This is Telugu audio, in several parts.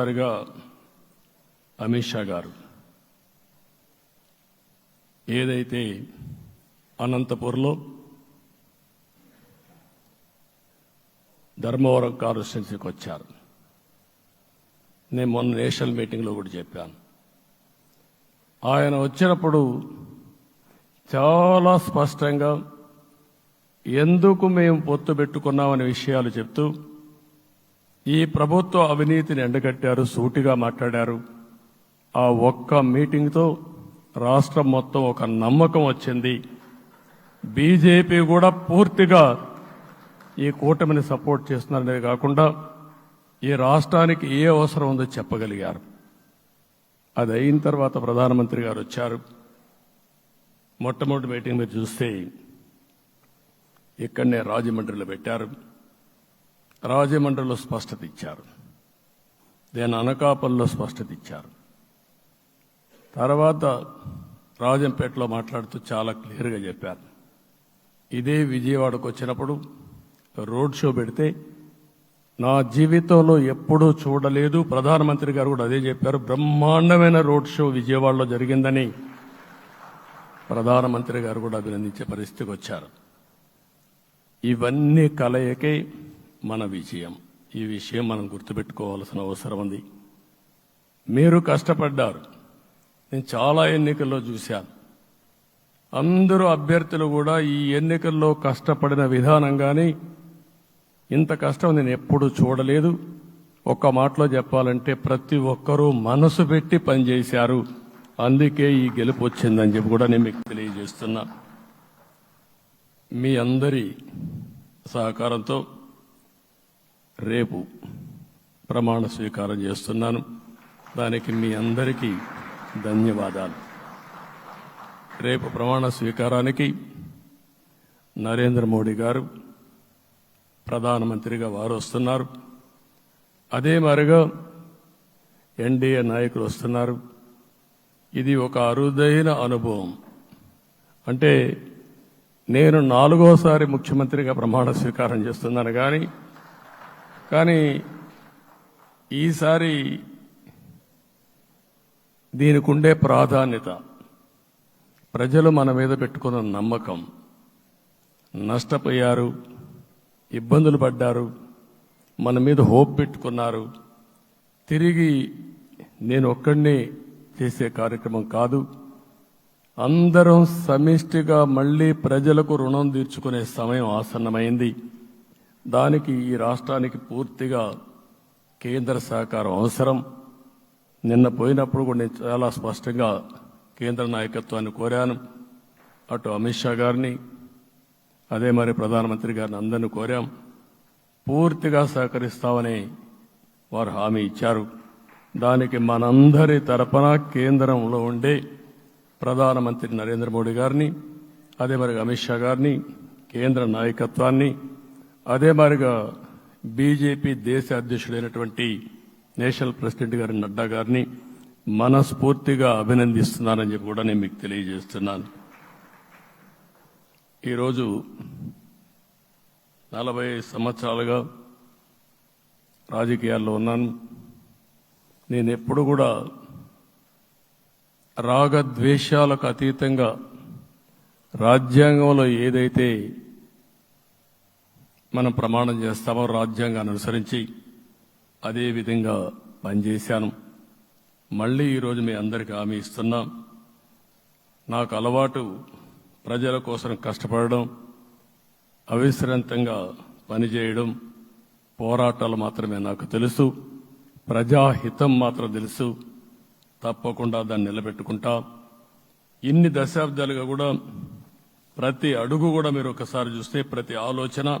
గారుగా అమిత్ షా గారు ఏదైతే అనంతపూర్లో ధర్మవరం కాన్స్టిట్యున్సీకి వచ్చారు నేను మొన్న నేషనల్ మీటింగ్లో కూడా చెప్పాను. ఆయన వచ్చినప్పుడు చాలా స్పష్టంగా ఎందుకు మేము పొత్తు పెట్టుకున్నామనే విషయాలు చెప్తూ ఈ ప్రభుత్వ అవినీతిని ఎండగట్టారు సూటిగా మాట్లాడారు. ఆ ఒక్క మీటింగ్తో రాష్ట్రం మొత్తం ఒక నమ్మకం వచ్చింది. బీజేపీ కూడా పూర్తిగా ఈ కూటమిని సపోర్ట్ చేస్తున్నారనే కాకుండా ఈ రాష్ట్రానికి ఏ అవసరం ఉందో చెప్పగలిగారు. అది అయిన తర్వాత ప్రధానమంత్రి గారు వచ్చారు. మొట్టమొదటి మీటింగ్ మీరు చూస్తే ఇక్కడనే రాజమండ్రిలో పెట్టారు. రాజమండ్రిలో స్పష్టత ఇచ్చారు. దేని అనకాపల్లో స్పష్టత ఇచ్చారు. తర్వాత రాజంపేటలో మాట్లాడుతూ చాలా క్లియర్గా చెప్పారు. ఇదే విజయవాడకు వచ్చినప్పుడు రోడ్ షో పెడితే నా జీవితంలో ఎప్పుడూ చూడలేదు. ప్రధానమంత్రి గారు కూడా అదే చెప్పారు. బ్రహ్మాండమైన రోడ్ షో విజయవాడలో జరిగిందని ప్రధానమంత్రి గారు కూడా అభినందించే పరిస్థితికి వచ్చారు. ఇవన్నీ కలయికే మన విజయం. ఈ విషయం మనం గుర్తుపెట్టుకోవాల్సిన అవసరం ఉంది. మీరు కష్టపడ్డారు. నేను చాలా ఎన్నికల్లో చూశాను. అందరూ అభ్యర్థులు కూడా ఈ ఎన్నికల్లో కష్టపడిన విధానం కానీ ఇంత కష్టం నేను ఎప్పుడూ చూడలేదు. ఒక్క మాటలో చెప్పాలంటే ప్రతి ఒక్కరూ మనసు పెట్టి పనిచేశారు. అందుకే ఈ గెలుపు వచ్చిందని చెప్పి కూడా నేను మీకు తెలియజేస్తున్నా. మీ అందరి సహకారంతో రేపు ప్రమాణ స్వీకారం చేస్తున్నాను. దానికి మీ అందరికీ ధన్యవాదాలు. రేపు ప్రమాణ స్వీకారానికి నరేంద్ర మోడీ గారు ప్రధానమంత్రిగా వారు వస్తున్నారు అదే మరిగా ఎన్డీఏ నాయకులు వస్తున్నారు. ఇది ఒక అరుదైన అనుభవం. అంటే నేను నాలుగోసారి ముఖ్యమంత్రిగా ప్రమాణ స్వీకారం చేస్తున్నాను కానీ కానీ ఈసారి దీనికి ఉండే ప్రాధాన్యత. ప్రజలు మన మీద పెట్టుకున్న నమ్మకం. నష్టపోయారు ఇబ్బందులు పడ్డారు మన మీద హోప్ పెట్టుకున్నారు. తిరిగి నేను ఒక్కడినే చేసే కార్యక్రమం కాదు. అందరం సమిష్టిగా మళ్ళీ ప్రజలకు రుణం తీర్చుకునే సమయం ఆసన్నమైంది. దానికి ఈ రాష్ట్రానికి పూర్తిగా కేంద్ర సహకారం అవసరం. నిన్న పోయినప్పుడు కూడా నేను చాలా స్పష్టంగా కేంద్ర నాయకత్వాన్ని కోరాను. అటు అమిత్ షా గారిని అదే మరి ప్రధానమంత్రి గారిని అందరిని కోరాం. పూర్తిగా సహకరిస్తామని వారు హామీ ఇచ్చారు. దానికి మనందరి తరపున కేంద్రంలో ఉండే ప్రధానమంత్రి నరేంద్ర మోడీ గారిని అదే మరి అమిత్ షా గారిని కేంద్ర నాయకత్వాన్ని అదే మారిగా బీజేపీ దేశ అధ్యక్షుడైనటువంటి నేషనల్ ప్రెసిడెంట్ గారి నడ్డా గారిని మనస్ఫూర్తిగా అభినందిస్తున్నానని చెప్పి కూడా నేను మీకు తెలియజేస్తున్నాను. ఈరోజు నలభై సంవత్సరాలుగా రాజకీయాల్లో ఉన్నాను. నేను ఎప్పుడు కూడా రాగద్వేషాలకు అతీతంగా రాజ్యాంగంలో ఏదైతే మనం ప్రమాణం చేస్తామో రాజ్యాంగాన్ని అనుసరించి అదే విధంగా పనిచేశాను. మళ్ళీ ఈరోజు మీ అందరికీ హామీ ఇస్తున్నా. నాకు అలవాటు ప్రజల కోసం కష్టపడడం అవిశ్రాంతంగా పనిచేయడం పోరాటాలు మాత్రమే నాకు తెలుసు. ప్రజాహితం మాత్రం తెలుసు. తప్పకుండా దాన్ని నిలబెట్టుకుంటా. ఇన్ని దశాబ్దాలుగా కూడా ప్రతి అడుగు కూడా మీరు ఒకసారి చూస్తే ప్రతి ఆలోచన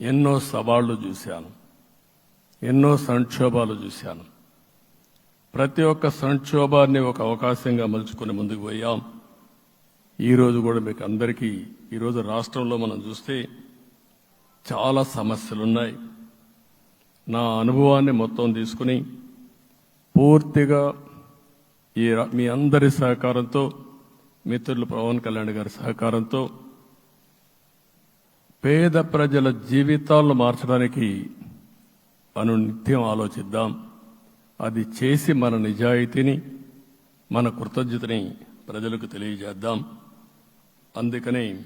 ఎన్నో సవాళ్ళు చూశాను. ఎన్నో సంక్షోభాలు చూశాను. ప్రతి ఒక్క సంక్షోభాన్ని ఒక అవకాశంగా మలుచుకుని ముందుకు పోయాం. ఈరోజు కూడా మీకు అందరికీ ఈరోజు రాష్ట్రంలో మనం చూస్తే చాలా సమస్యలున్నాయి. నా అనుభవాన్ని మొత్తం తీసుకుని పూర్తిగా ఈ మీ అందరి సహకారంతో మిత్రులు పవన్ కళ్యాణ్ గారి సహకారంతో పేద ప్రజల జీవితాలను మార్చడానికి మనం నిత్యం ఆలోచిద్దాం. అది చేసి మన నిజాయితీని మన కృతజ్ఞతని ప్రజలకు తెలియజేద్దాం. అందుకని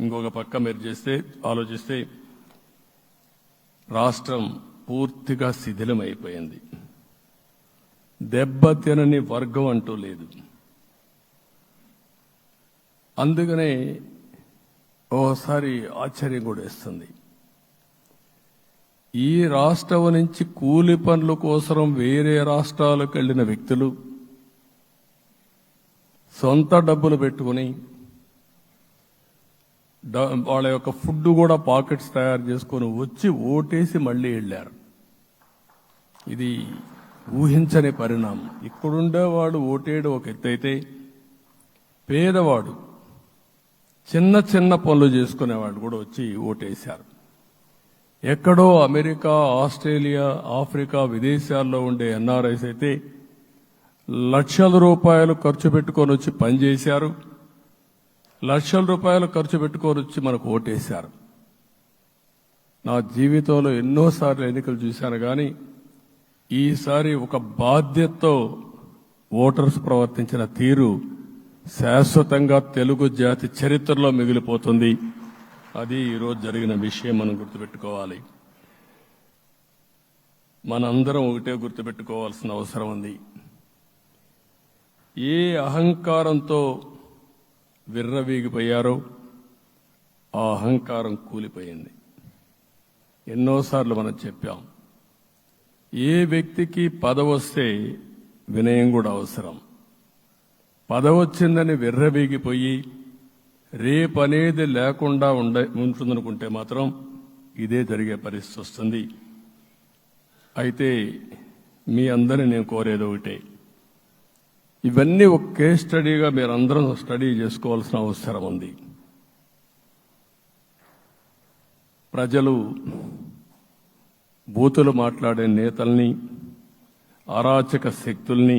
ఇంకొక పక్క మీరు చేస్తే ఆలోచిస్తే రాష్ట్రం పూర్తిగా శిథిలమైపోయింది. దెబ్బతినని వర్గం అంటూ లేదు. అందుకనే ఓసారి ఆశ్చర్యం కూడా ఇస్తుంది ఈ రాష్ట్రం నుంచి కూలి పనుల కోసం వేరే రాష్ట్రాలకు వెళ్ళిన వ్యక్తులు సొంత డబ్బులు పెట్టుకుని డ- వాళ్ళ యొక్క ఫుడ్ కూడా పాకెట్స్ తయారు చేసుకొని వచ్చి ఓటేసి మళ్ళీ వెళ్ళారు. ఇది ఊహించని పరిణామం. ఇక్కడుండేవాడు ఓటేడు ఒక ఎత్తైతే పేదవాడు చిన్న చిన్న పనులు చేసుకునేవాడు కూడా వచ్చి ఓటేశారు. ఎక్కడో అమెరికా ఆస్ట్రేలియా ఆఫ్రికా విదేశాల్లో ఉండే ఎన్ఆర్ఐస్ అయితే లక్షల రూపాయలు ఖర్చు పెట్టుకొని వచ్చి పనిచేశారు లక్షల రూపాయలు ఖర్చు పెట్టుకొని వచ్చి మనకు ఓటేశారు. నా జీవితంలో ఎన్నోసార్లు ఎన్నికలు చూశాను కానీ ఈసారి ఒక బాధ్యతతో ఓటర్స్ ప్రవర్తించిన తీరు శాశ్వతంగా తెలుగు జాతి చరిత్రలో మిగిలిపోతుంది. అది ఈరోజు జరిగిన విషయం మనం గుర్తుపెట్టుకోవాలి. మనందరం ఒకటే గుర్తుపెట్టుకోవాల్సిన అవసరం ఉంది. ఏ అహంకారంతో విర్రవీగిపోయారో ఆ అహంకారం కూలిపోయింది. ఎన్నోసార్లు మనం చెప్పాం ఏ వ్యక్తికి పదవొస్తే వినయం కూడా అవసరం. పదవచ్చిందని విర్రవీగిపోయి రేపనేది లేకుండా ఉండ ఉంటుందనుకుంటే మాత్రం ఇదే జరిగే పరిస్థితి వస్తుంది అయితే మీ అందరిని నేను కోరేది ఒకటే. ఇవన్నీ ఒక కేస్ స్టడీగా మీరందరం స్టడీ చేసుకోవాల్సిన అవసరం ఉంది. ప్రజలు బూతులు మాట్లాడే నేతల్ని అరాచక శక్తుల్ని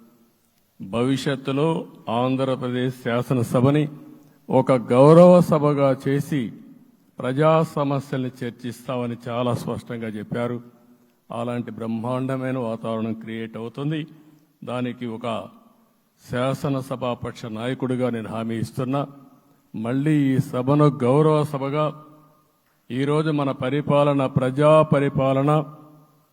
భవిష్యత్తులో ఆంధ్రప్రదేశ్ శాసనసభని ఒక గౌరవ సభగా చేసి ప్రజా సమస్యల్ని చర్చిస్తామని చాలా స్పష్టంగా చెప్పారు. అలాంటి బ్రహ్మాండమైన వాతావరణం క్రియేట్ అవుతుంది. దానికి ఒక శాసనసభాపక్ష నాయకుడిగా నేను హామీ ఇస్తున్నా. మళ్ళీ ఈ సభను గౌరవ సభగా ఈరోజు మన పరిపాలన ప్రజా పరిపాలన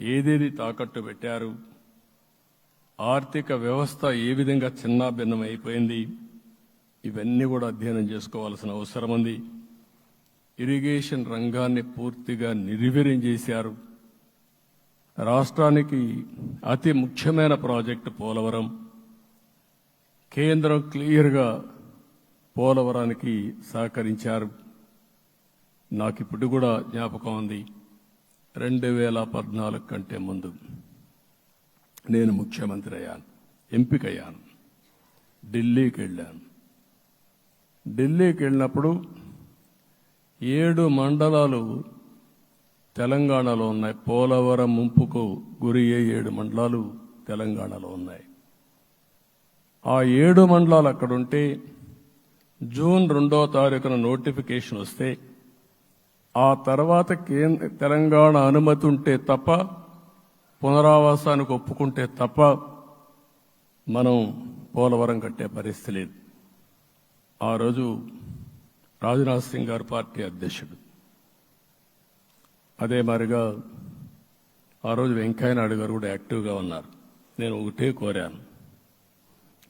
ఏదేది తాకట్టు పెట్టారు? ఆర్థిక వ్యవస్థ ఏ విధంగా చిన్నాభిన్నం అయిపోయింది ఇవన్నీ కూడా అధ్యయనం చేసుకోవాల్సిన అవసరం ఉంది. ఇరిగేషన్ రంగాన్ని పూర్తిగా నిర్వీర్యం చేశారు. రాష్ట్రానికి అతి ముఖ్యమైన ప్రాజెక్టు పోలవరం. కేంద్రం క్లియర్గా పోలవరానికి సహకరించారు. నాకు ఇప్పుడు కూడా జ్ఞాపకం ఉంది. రెండు వేల పద్నాలుగు కంటే ముందు నేను ముఖ్యమంత్రి అయ్యాను ఎంపికయ్యాను ఢిల్లీకి వెళ్ళాను. ఢిల్లీకి వెళ్ళినప్పుడు ఏడు మండలాలు తెలంగాణలో ఉన్నాయి. పోలవరం ముంపుకు గురి ఏడు మండలాలు తెలంగాణలో ఉన్నాయి. ఆ ఏడు మండలాలు అక్కడుంటే జూన్ రెండో తారీఖున నోటిఫికేషన్ వస్తే ఆ తర్వాత కేంద్ర తెలంగాణ అనుమతి ఉంటే తప్ప పునరావాసానికి ఒప్పుకుంటే తప్ప మనం పోలవరం కట్టే పరిస్థితి లేదు. ఆ రోజు రాజ్నాథ్ సింగ్ గారు పార్టీ అధ్యక్షుడు. అదే మారిగా ఆ రోజు వెంకయ్యనాయుడు గారు కూడా యాక్టివ్గా ఉన్నారు. నేను ఒకటే కోరాను.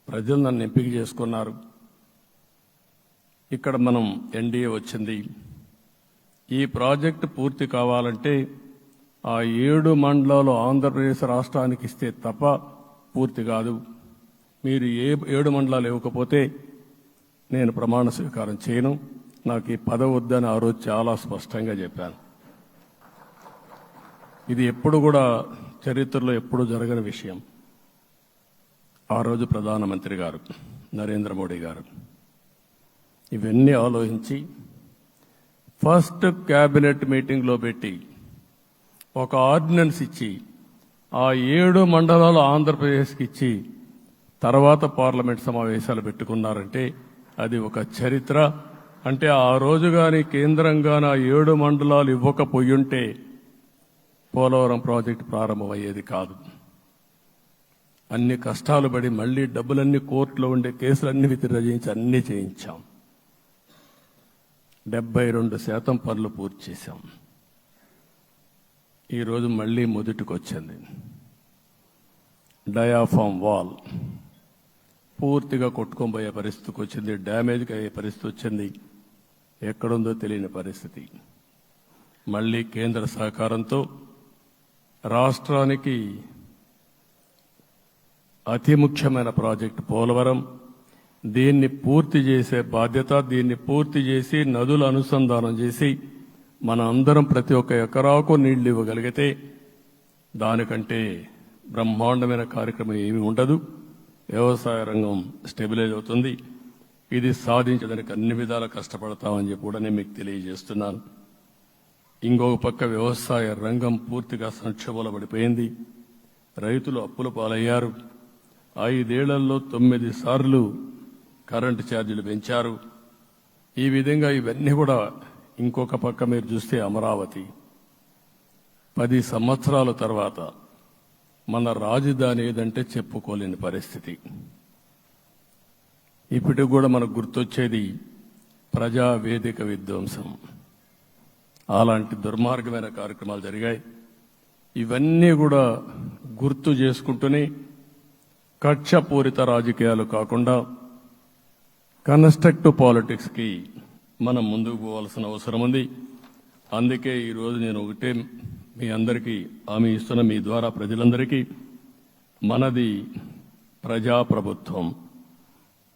ప్రజలు నన్ను ఎంపిక చేసుకున్నారు. ఇక్కడ మనం ఎన్డీఏ వచ్చింది. ఈ ప్రాజెక్టు పూర్తి కావాలంటే ఆ ఏడు మండలాలు ఆంధ్రప్రదేశ్ రాష్ట్రానికి ఇస్తే తప్ప పూర్తి కాదు. మీరు ఏ ఏడు మండలాలు ఇవ్వకపోతే నేను ప్రమాణ స్వీకారం చేయను. నాకు ఈ పదవి వద్దని ఆ రోజు చాలా స్పష్టంగా చెప్పాను. ఇది ఎప్పుడు కూడా చరిత్రలో ఎప్పుడు జరగని విషయం. ఆ రోజు ప్రధానమంత్రి గారు నరేంద్ర మోడీ గారు ఇవన్నీ ఆలోచించి ఫస్ట్ క్యాబినెట్ మీటింగ్లో పెట్టి ఒక ఆర్డినెన్స్ ఇచ్చి ఆ ఏడు మండలాలు ఆంధ్రప్రదేశ్కి ఇచ్చి తర్వాత పార్లమెంట్ సమావేశాలు పెట్టుకున్నారంటే అది ఒక చరిత్ర. అంటే ఆ రోజు కానీ కేంద్రంగాన ఏడు మండలాలు ఇవ్వకపోయుంటే పోలవరం ప్రాజెక్టు ప్రారంభమయ్యేది కాదు. అన్ని కష్టాలు పడి మళ్ళీ డబ్బులన్నీ కోర్టులో ఉండే కేసులన్నీ విత్డ్రా చేయించి అన్నీ చేయించాం. డెబ్బై రెండు శాతం పనులు పూర్తి చేశాం. ఈరోజు మళ్ళీ మొదటికి వచ్చింది డయాఫామ్ వాల్ పూర్తిగా కొట్టుకొని పోయే పరిస్థితికి వచ్చింది. డ్యామేజ్కి అయ్యే పరిస్థితి వచ్చింది. ఎక్కడుందో తెలియని పరిస్థితి. మళ్ళీ కేంద్ర సహకారంతో రాష్ట్రానికి అతి ముఖ్యమైన ప్రాజెక్టు పోలవరం దీన్ని పూర్తి చేసే బాధ్యత దీన్ని పూర్తి చేసి నదుల అనుసంధానం చేసి మన అందరం ప్రతి ఒక్క ఎకరాకు నీళ్ళు ఇవ్వగలిగితే దానికంటే బ్రహ్మాండమైన కార్యక్రమం ఏమీ ఉండదు. వ్యవసాయ రంగం స్టెబిలైజ్ అవుతుంది. ఇది సాధించడానికి అన్ని విధాలా కష్టపడతామని చెప్పి కూడా నేను మీకు తెలియజేస్తున్నాను. ఇంకొక పక్క వ్యవసాయ రంగం పూర్తిగా సంక్షోభంలో పడిపోయింది. రైతులు అప్పుల పాలయ్యారు. ఐదేళ్ళలో తొమ్మిది సార్లు కరెంటు ఛార్జీలు పెంచారు. ఈ విధంగా ఇవన్నీ కూడా ఇంకొక పక్క మీరు చూస్తే అమరావతి. పది సంవత్సరాల తర్వాత మన రాజధాని ఏదంటే చెప్పుకోలేని పరిస్థితి. ఇప్పటికి కూడా మనకు గుర్తొచ్చేది ప్రజా వేదిక విధ్వంసం. అలాంటి దుర్మార్గమైన కార్యక్రమాలు జరిగాయి. ఇవన్నీ కూడా గుర్తు చేసుకుంటూనే కక్షపూరిత రాజకీయాలు కాకుండా కన్స్ట్రక్టివ్ పాలిటిక్స్కి మనం ముందుకు పోవాల్సిన అవసరం ఉంది. అందుకే ఈరోజు నేను ఒకటే మీ అందరికీ హామీ ఇస్తున్న మీ ద్వారా ప్రజలందరికీ మనది ప్రజాప్రభుత్వం.